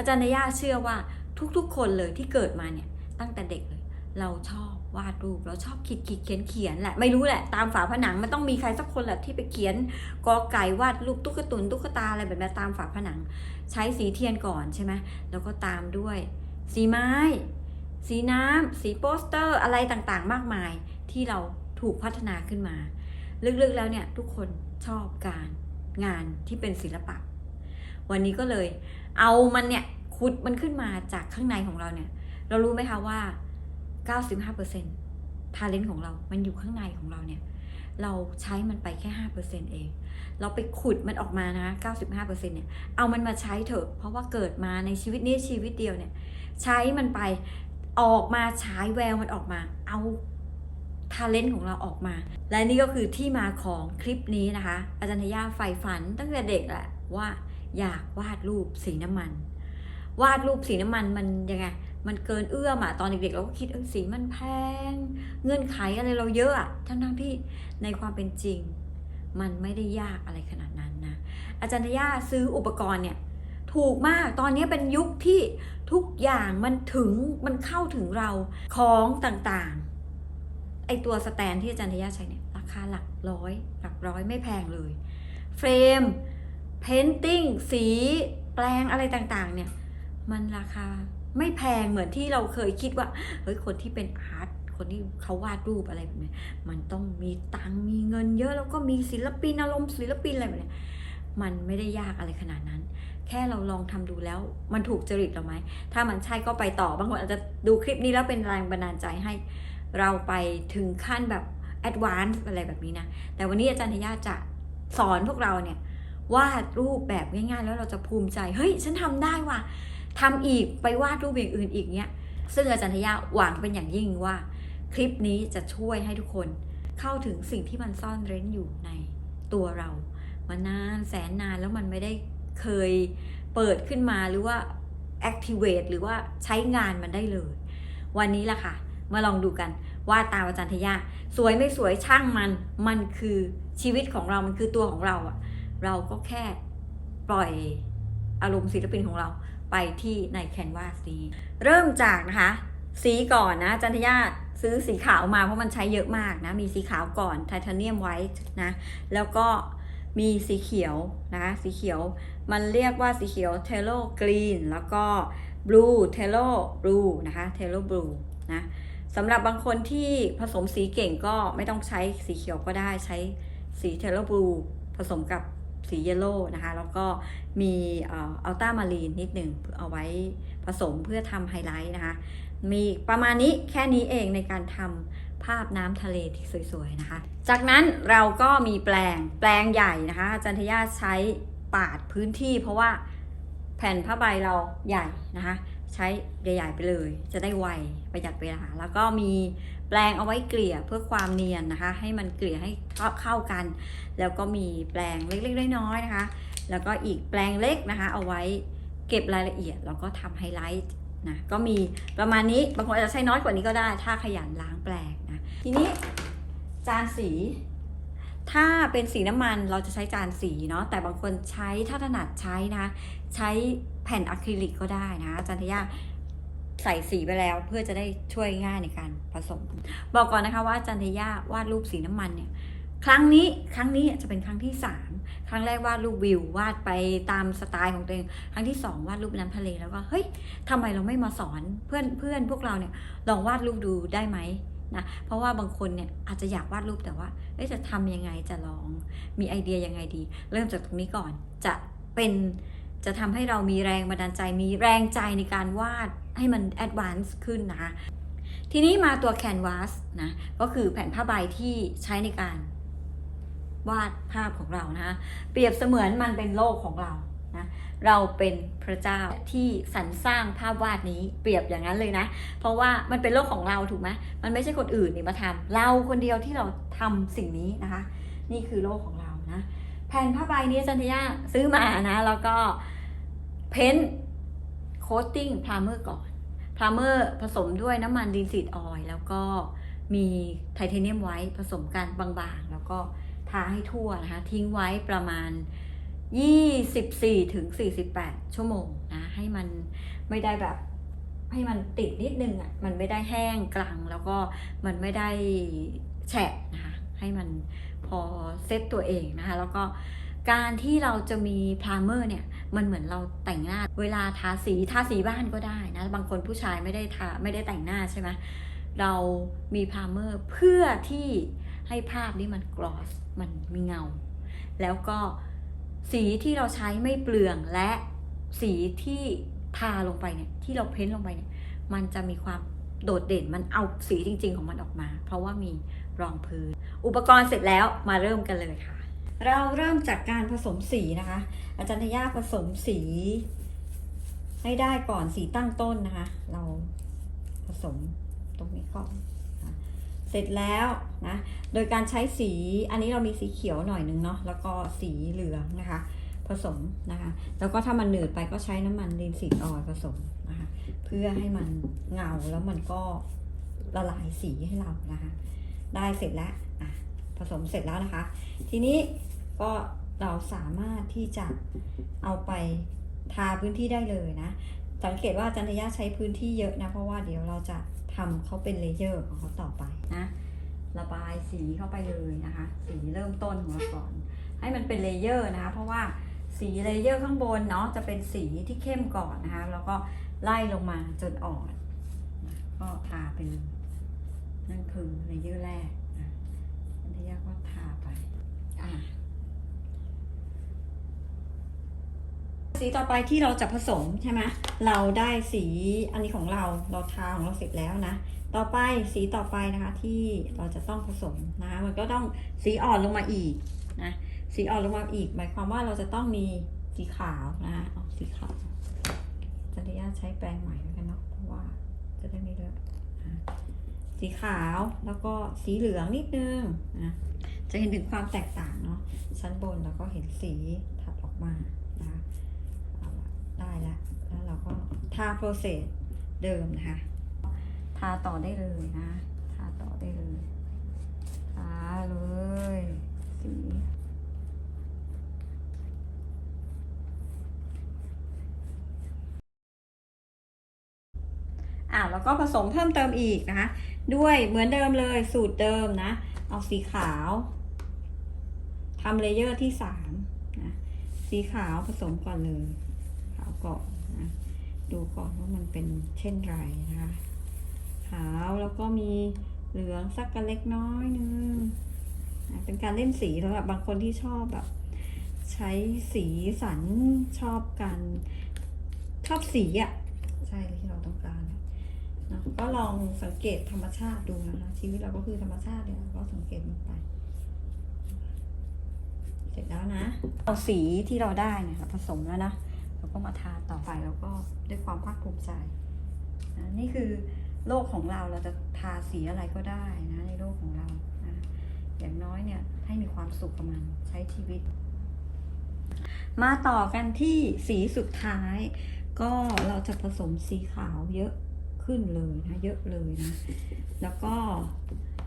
อาจารย์นย่าเชื่อว่าทุกๆ คนเลยที่เกิดมาเนี่ยตั้งแต่เด็กเลย เราชอบวาดรูปเราชอบขีดขีดเขียนเขียนแหละไม่รู้แหละตามฝาผนังมันต้องมีใครสักคนแหละที่ไปเขียนกอไก่วาดรูปตุ๊กตุนตุ๊กตาอะไรแบบนี้ตามฝาผนัง ใช้สีเทียนก่อนใช่ไหมแล้วก็ตามด้วย สีไม้ สีน้ำสีโปสเตอร์อะไรต่างๆ มากมายที่เราถูกพัฒนาขึ้นมา ลึกๆแล้วเนี่ยทุกคนชอบการงานที่เป็นศิลปะ วันนี้ก็เลย เอามันเนี่ยขุดมันขึ้นมาจากข้างในของเราเนี่ย เรารู้ไหมคะว่า 95%ทาเลนต์ของเรา มันอยู่ข้างในของเราเนี่ย เราใช้มันไปแค่5%เอง เราไปขุดมันออกมานะ 95%เนี่ย เอามันมาใช้เถอะ เพราะว่าเกิดมาในชีวิตนี้ชีวิตเดียวเนี่ย ใช้มันไป ออกมาฉายแววมันออกมา เอาทาเลนต์ของเราออกมา และนี่ก็คือที่มาของคลิปนี้นะคะ อาจารย์ทยาใฝ่ฝันตั้งแต่เด็กแหละว่า อยากวาดรูปสีน้ำมัน วาดรูปสีน้ำมันมันยังไงมันเกินเอื้อมอะตอนเด็กๆเราก็คิดเออสีมันแพง เงื่อนไขอะไรเราเยอะอะทั้งๆที่ในความเป็นจริง มันไม่ได้ยากอะไรขนาดนั้นนะอาจารย์ทยาซื้ออุปกรณ์เนี่ยถูกมากตอนนี้เป็นยุคที่ทุกอย่างมันถึงมันเข้าถึงเราของต่างๆไอตัวสแตนที่อาจารย์ทยาใช้เนี่ยราคาหลักร้อยหลักร้อยไม่แพงเลย เฟรม เพนติ้งสีแปลงอะไรต่างๆ เนี่ย มันราคาไม่แพงเหมือนที่เราเคยคิดว่า เฮ้ย คนที่เป็นอาร์ต คนที่เขาวาดรูปอะไรแบบนี้ มันต้องมีตังมีเงินเยอะแล้วก็มีศิลปินอารมณ์ศิลปินอะไรแบบนี้ มันไม่ได้ยากอะไรขนาดนั้น แค่เราลองทำดูแล้ว มันถูกจริตเราไหม ถ้ามันใช่ก็ไปต่อ บางคนอาจจะดูคลิปนี้แล้วเป็นแรงบันดาลใจให้ เราไปถึงขั้นแบบแอดวานซ์อะไรแบบนี้นะ แต่วันนี้อาจารย์ทยาจะสอนพวกเราเนี่ย วาดรูปแบบง่ายๆ แล้วเราจะภูมิใจ เฮ้ย ฉันทำได้ว่ะทำอีกไปวาดรูปอย่างอื่นอีกเนี้ย ซึ่งอาจารย์ทยาหวังเป็นอย่างยิ่งว่า คลิปนี้จะช่วยให้ทุกคนเข้าถึงสิ่งที่มันซ่อนเร้นอยู่ในตัวเรามานานแสนนานแล้วมันไม่ได้เคยเปิดขึ้นมาหรือว่า activate หรือว่าใช้งานมันได้เลย วันนี้ล่ะค่ะ มาลองดูกันว่าตามอาจารย์ทยาสวยไม่สวยช่างมัน มันคือชีวิตของเรา มันคือตัวของเราอะ เราก็แค่ปล่อยอารมณ์ศิลปินของเราไปที่ในแคนวาสนี้เริ่มจากนะคะ สีก่อนนะจันทยาซื้อสีขาวมาเพราะมันใช้เยอะมากนะ มีสีขาวก่อนไทเทเนียมไวท์นะ แล้วก็มีสีเขียวนะคะสีเขียวมันเรียกว่าสีเขียวเทโลกรีนแล้วก็บลูเทโลบลูนะคะเทโลบลูนะสำหรับบางคนที่ผสมสีเก่งก็ไม่ต้องใช้สีเขียวก็ได้ใช้สีเทโลบลูผสมกับ สีเยลโล่นะคะ แล้วก็มีอัลต้ามารีนนิดหนึ่งเอาไว้ผสมเพื่อทำไฮไลท์นะคะ มีประมาณนี้แค่นี้เองในการทำภาพน้ำทะเลที่สวยๆนะคะ จากนั้นเราก็มีแปลงแปลงใหญ่นะคะอาจารย์ทยาใช้ปาดพื้นที่เพราะว่าแผ่นผ้าใบเราใหญ่นะคะ ใช้ใหญ่ๆไปเลย จะได้ไวประหยัดเวลาแล้วก็มีแปลงเอาไว้เกลี่ยเพื่อความเนียนนะคะ ให้มันเกลี่ยให้เข้ากัน แล้วก็มีแปลงเล็กๆน้อยๆนะคะ แล้วก็อีกแปลงเล็กนะคะ เอาไว้เก็บรายละเอียดแล้วก็ทำไฮไลท์นะก็มีประมาณนี้บางคนอาจจะใช้น้อยกว่านี้ก็ได้ ถ้าขยันล้างแปลงนะทีนี้จานสี ถ้าเป็นสีน้ำมันเราจะใช้จานสีเนาะแต่บางคนใช้ถ้าถนัดใช้นะใช้ ผ่นอะคริลิกก็ได้นะอาจารย์ทยาใส่สีไปแล้วเพื่อจะได้ช่วยง่ายในการผสม บอกก่อนนะคะว่าอาจารย์ทยาวาดรูปสีน้ำมันเนี่ยครั้งนี้ครั้งนี้จะเป็นครั้งที่ 3 ครั้งแรกวาดรูปวิววาดไปตามสไตล์ของตัวเอง ครั้งที่ 2 วาดรูปน้ำทะเลแล้วก็เฮ้ยทำไมเราไม่มาสอนเพื่อนเพื่อนพวกเราเนี่ยลองวาดรูปดูได้ไหมนะเพราะว่าบางคนเนี่ยอาจจะอยากวาดรูปแต่ว่าจะทำยังไงจะลองมีไอเดียยังไงดี เริ่มจากตรงนี้ก่อนจะเป็น จะทำให้เรามีแรงบันดาลใจมีแรงใจในการวาดให้มันแอดวานซ์ขึ้นนะคะทีนี้มาตัวแคนวาสนะก็คือแผ่นผ้าใบที่ใช้ในการวาดภาพของเรานะเปรียบเสมือนมันเป็นโลกของเรานะเราเป็นพระเจ้าที่สรรสร้างภาพวาดนี้เปรียบอย่างนั้นเลยนะ เพราะว่ามันเป็นโลกของเราถูกไหมมันไม่ใช่คนอื่นนี่มาทำเราคนเดียวที่เราทำสิ่งนี้นะคะ นี่คือโลกของเรานะ แผ่นผ้าใบนี้จันทยาซื้อมานะ แล้วก็เพ้นโคตติ้งพรามเมอร์ก่อนพรามเมอร์ผสมด้วยน้ำมันดินซีดออยแล้วก็มีไทเทเนียมไว้ผสมกันบางๆ แล้วก็ทาให้ทั่วนะคะ ทิ้งไว้ประมาณ 24ถึง48 ชั่วโมงนะให้มันไม่ได้แบบให้มันติดนิดนึงอะมันไม่ได้แห้งกลางแล้วก็มันไม่ได้แฉะนะคะ ให้มันพอเซตตัวเองนะคะ แล้วก็การที่เราจะมีพรามเมอร์เนี่ยมันเหมือนเราแต่งหน้า เวลาทาสีทาสีบ้านก็ได้นะ บางคนผู้ชายไม่ได้ทาไม่ได้แต่งหน้าใช่ไหมเรามีพรามเมอร์เพื่อที่ให้ภาพนี้มันกลอสมันมีเงา แล้วก็สีที่เราใช้ไม่เปลืองและสีที่ทาลงไปเนี่ยที่เราเพ้นท์ลงไปเนี่ยมันจะมีความโดดเด่นมันเอาสีจริง ๆ ของมันออกมา เพราะว่ามี รองพื้น อุปกรณ์เสร็จแล้วมาเริ่มกันเลยค่ะ เราเริ่มจากการผสมสีนะคะ อาจารย์ทยาผสมสี ให้ได้ก่อนสีตั้งต้นนะคะ เราผสมตรงนี้ก่อนเสร็จแล้วนะโดยการใช้สีอันนี้เรามีสีเขียวหน่อยนึงเนาะแล้วก็สีเหลืองนะคะ ผสมนะคะ แล้วก็ถ้ามันหนืดไปก็ใช้น้ำมันลินสีออยผสมนะคะเพื่อให้มันเงาแล้วมันก็ละลายสีให้เรานะคะ ได้เสร็จแล้วอะผสมเสร็จแล้วนะคะ ทีนี้ก็เราสามารถที่จะเอาไปทาพื้นที่ได้เลยนะ สังเกตว่าอาจันทยาใช้พื้นที่เยอะนะ เพราะว่าเดี๋ยวเราจะทำเขาเป็นเลเยอร์ของเขาต่อไปนะ ระบายสีเข้าไปเลยนะคะ สีเริ่มต้นของเราก่อน ให้มันเป็นเลเยอร์นะคะ เพราะว่าสีเลเยอร์ข้างบนเนาะจะเป็นสีที่เข้มก่อนนะคะ แล้วก็ไล่ลงมาจนอ่อน ก็ทาเป็น นั่นคือเลเยอร์แรกนะอันที่ยากก็ทาไป อะสีต่อไปที่เราจะผสมใช่ไหมเราได้สีอันนี้ของเราเราทาของเราเสร็จแล้วนะ ต่อไปสีต่อไปนะคะที่เราจะต้องผสมนะมันก็ต้องสีอ่อนลงมาอีกนะสีอ่อนลงมาอีก หมายความว่าเราจะต้องมีสีขาวนะเอาสีขาวจันทยาใช้แปรงใหม่แล้วกันเนาะเพราะว่าจะได้ไม่เลอะ สีขาวแล้วก็สีเหลืองนิดนึงนะจะเห็นถึงความแตกต่างเนาะชั้นบนแล้วก็เห็นสีถัดออกมานะคะเอาละได้ละแล้วเราก็ทาโปรเซสเดิมนะคะทาต่อได้เลยนะ ทาต่อได้เลย ทาเลย สีอ่าแล้วก็ผสมเพิ่มเติมอีกนะคะ ด้วยเหมือนเดิมเลยสูตรเดิมนะ เอาสีขาวทำเลเยอร์ที่สามนะสีขาวผสมก่อนเลยขาวก่อนนะดูก่อนว่ามันเป็นเช่นไรนะคะขาวแล้วก็มีเหลืองสักกันเล็กน้อยนึงนะเป็นการเล่นสีสำหรับบางคนที่ชอบแบบ ใช้สีสันชอบการชอบสีอะ่ะ ใช่ที่เราต้องการ นะเนอะก็ลองสังเกตธรรมชาติดูนะคะ ชีวิตเราก็คือธรรมชาติเนี่ยก็สังเกตมันไปเสร็จแล้วนะเอาสีที่เราได้เนี่ยค่ะผสมแล้วนะเราก็มาทาต่อไปแล้วก็ด้วยความภาคภูมิใจนะนี่คือโลกของเราเราจะทาสีอะไรก็ได้นะในโลกของเรานะอย่างน้อยเนี่ยให้มีความสุขกับมันใช้ชีวิต มาต่อกันที่สีสุดท้าย ก็เราจะผสมสีขาวเยอะ ขึ้นเลยนะ เยอะเลยนะ แล้วก็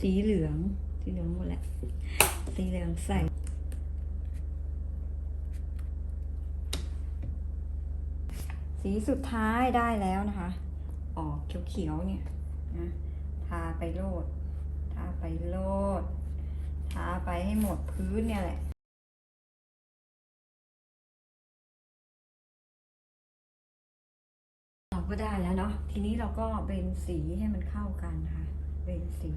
สีเหลือง สีเหลืองหมดแหละ สีเหลืองใส่สีสุดท้ายได้แล้วนะคะ ออกเขียวๆเนี่ยนะทาไปโลด ทาไปโลด ทาไปให้หมดพื้นเนี่ยแหละ ก็ได้แล้วเนาะ ทีนี้เราก็เบนสีให้มันเข้ากันนะคะเบนสี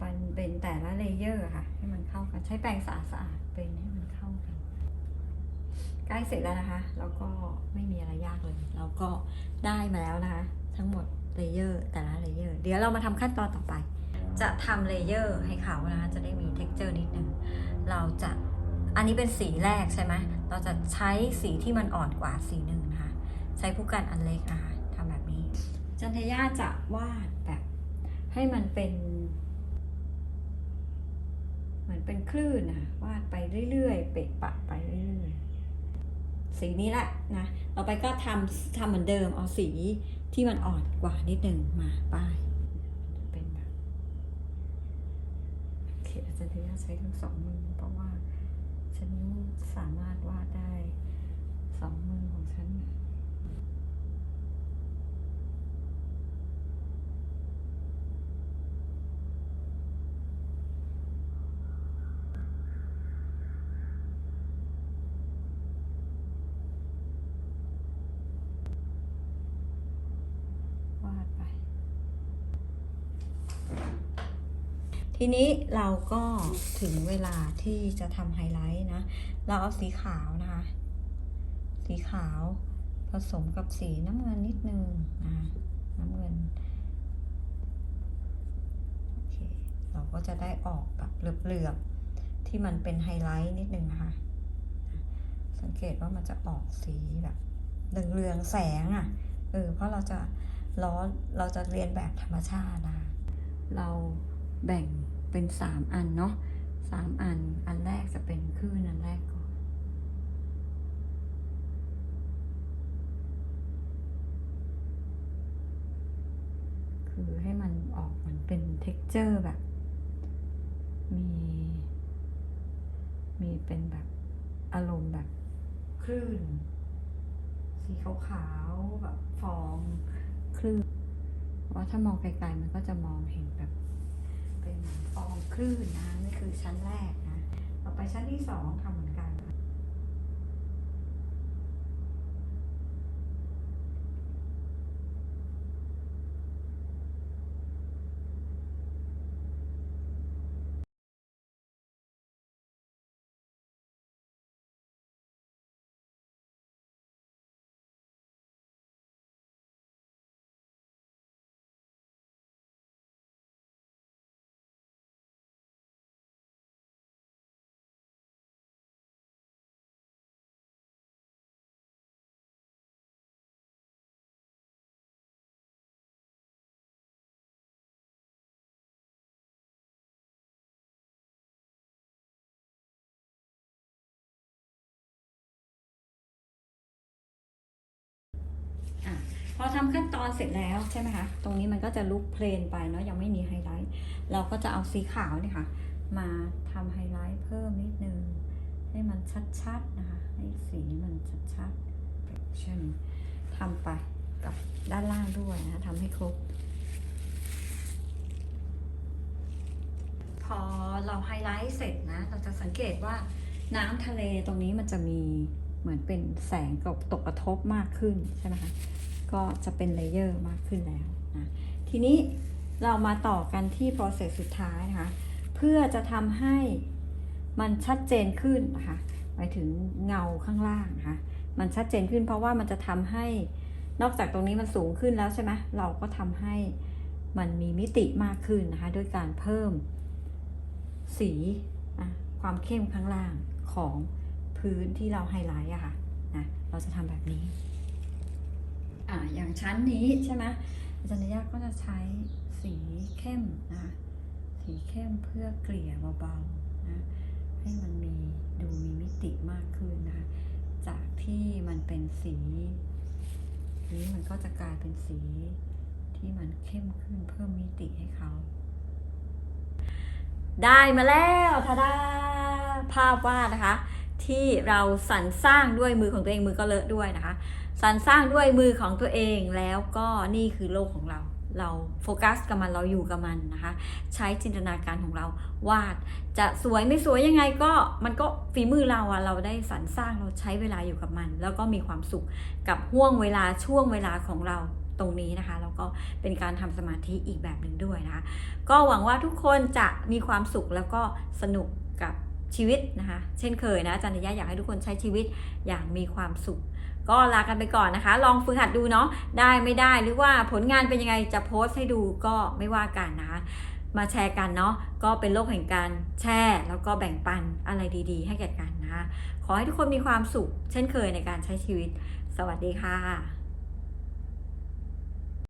บันเบนแต่ละเลเยอร์ค่ะ ให้มันเข้ากัน ใช้แปรงสะอาดๆเบนให้มันเข้ากัน ใกล้เสร็จแล้วนะคะ แล้วก็ไม่มีอะไรยากเลย เราก็ได้มาแล้วนะคะ ทั้งหมดเลเยอร์แต่ละเลเยอร์ เดี๋ยวเรามาทำขั้นตอนต่อไป จะทำเลเยอร์ให้เขานะคะ จะได้มี t e x t อร์นิดนึง เราจะ อันนี้เป็นสีแรกใช่ไหม เราจะใช้สีที่มันอ่อนกว่าสีหนึ่งนะคะ ใช้ผู้กันอันเล็กนะคะทำแบบนี้ จันทยาจะวาดแบบ ให้มันเป็น เหมือนเป็นคลื่นนะวาดไปเรื่อยๆ เปะปะไปเรื่อยๆ สีนี้แหละนะต่อไปก็ทำทำเหมือนเดิมเอาสีที่มันอ่อนกว่านิดนึงมาป้ายเป็นแบบโอเคอาจารย์ทยาใช้ทั้งสองมือเพราะว่าฉันสามารถวาดได้สองมือของฉัน ทีนี้เราก็ถึงเวลาที่จะทำไฮไลท์นะ เราเอาสีขาวนะคะ สีขาวผสมกับสีน้ำเงินนิดนึงนะน้ำเงินโอเคเราก็จะได้ออกแบบเหลือบๆที่มันเป็นไฮไลท์นิดนึงนะคะ สังเกตว่ามันจะออกสีแบบเรืองๆแสงอะ่ะเออเพราะเราจะล้อเราจะเรียนแบบธรรมชาตินะ เราแบ่ง เป็นสามอันเนาะสามอัน อันแรกจะเป็นคลื่นอันแรกก่อน คือให้มันออกเหมือนเป็น t e x t อร์แบบ มี มีเป็นแบบอารมณ์แบบคลื่น สีขาวๆแบบฟองคลื่นว่าถ้ามองไกลๆมันก็จะมองเห็นแบบ เป็นฟองคลื่นนะนี่คือชั้นแรกนะ ต่อไปชั้นที่สองทำเหมือนกันอะ พอทำขั้นตอนเสร็จแล้วใช่ไหมคะ ตรงนี้มันก็จะลุกเพลนไปเนาะยังไม่มีไฮไลท์ เราก็จะเอาสีขาวนี่ค่ะ มาทำไฮไลท์เพิ่มนิดนึง ให้มันชัดๆนะคะ ให้สีมันชัดๆเช่นทำไปกับด้านล่างด้วยนะทำให้ครบ พอเราไฮไลท์เสร็จนะ เราจะสังเกตว่าน้ำทะเลตรงนี้มันจะมีเหมือนเป็นแสงกตกกระทบมากขึ้นใช่ไหมคะ ก็จะเป็นเลเยอร์มากขึ้นแล้วนะทีนี้เรามาต่อกันที่ process สุดท้ายนะคะ เพื่อจะทำให้มันชัดเจนขึ้นนะคะหมายถึงเงาข้างล่างนะคะมันชัดเจนขึ้นเพราะว่ามันจะทำให้นอกจากตรงนี้มันสูงขึ้นแล้วใช่ไหมเราก็ทำให้มันมีมิติมากขึ้นนะคะด้วยการเพิ่มสีความเข้มข้างล่างของพื้นที่เราไฮไลท์อะค่ะนะเราจะทำแบบนี้ อ่าอย่างชั้นนี้ใช่ไหมอาจารย์ยาก็จะใช้สีเข้มนะคะสีเข้มเพื่อเกลี่ยเบาๆนะให้มันมีดูมีมิติมากขึ้นนะคะจากที่มันเป็นสีนี้มันก็จะกลายเป็นสีที่มันเข้มขึ้นเพิ่มมิติให้เขาได้มาแล้วทาดาภาพวาดนะคะ ที่เราสรรสร้างด้วยมือของตัวเองมือก็เลอะด้วยนะคะ สรรสร้างด้วยมือของตัวเองแล้วก็นี่คือโลกของเรา เราโฟกัสกับมันเราอยู่กับมันนะคะ ใช้จินตนาการของเราวาดจะสวยไม่สวยยังไงก็มันก็ฝีมือเราอะเราได้สรรสร้างเราใช้เวลาอยู่กับมัน แล้วก็มีความสุขกับห่วงเวลาช่วงเวลาของเราตรงนี้นะคะแล้วก็เป็นการทำสมาธิอีกแบบหนึ่งด้วยนะคะ ก็หวังว่าทุกคนจะมีความสุขแล้วก็สนุกกับชีวิตนะคะ เช่นเคยนะอาจารย์นิยะอยากให้ทุกคนใช้ชีวิตอย่างมีความสุข ก็ลากันไปก่อนนะคะ ลองฝึกหัดดูเนาะได้ไม่ได้หรือว่าผลงานเป็นยังไงจะโพสต์ให้ดูก็ไม่ว่ากันนะคะมาแชร์กันเนาะก็เป็นโลกแห่งการแชร์ แล้วก็แบ่งปันอะไรดีๆ ให้แก่กันนะคะขอให้ทุกคนมีความสุข เช่นเคยในการใช้ชีวิต สวัสดีค่ะ